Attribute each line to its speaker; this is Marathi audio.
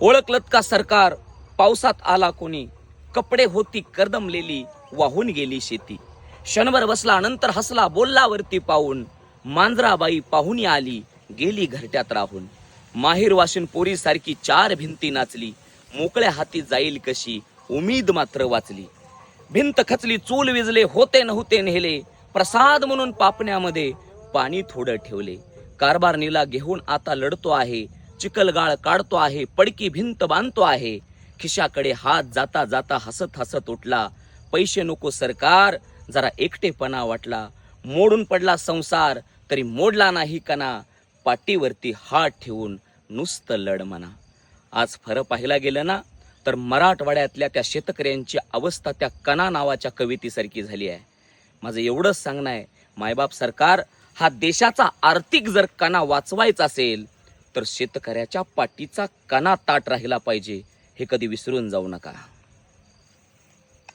Speaker 1: ओळखलत का सरकार? पावसात आला कोणी? कपडे होती करदमलेली वाहून गेली शेती. क्षणभर बसला नंतर हसला बोललावरती पाहून. मांजराबाई पाहुणी आली गेली घरट्यात राहून. माहीर वाशिन पोरी सारखी चार भिंती नाचली. मोकळ्या हाती जाईल कशी उमेद मात्र वाचली. भिंत खचली चूल विजले होते नव्हते नेले. प्रसाद म्हणून पापण्यामध्ये पाणी थोडं ठेवले. कारभार नीला घेऊन आता लढतो आहे. चिकलगाळ काढतो आहे पडकी भिंत बांधतो आहे. खिशाकडे हात जाता जाता हसत हसत उठला. पैसे नको सरकार जरा एकटेपणा वाटला. मोडून पडला संसार तरी मोडला नाही कणा. पाठीवरती हात ठेवून नुसतं लढ म्हणा. आज फरं पाहायला गेलं ना तर मराठवाड्यातल्या त्या शेतकऱ्यांची अवस्था त्या कणा नावाच्या कवितेसारखी झाली आहे. माझं एवढंच सांगणं आहे मायबाप सरकार हा देशाचा आर्थिक जर कणा वाचवायचा असेल तर शेतकऱ्याच्या पाठीचा कणा ताट राहिला पाहिजे. हे कधी विसरून जाऊ नका.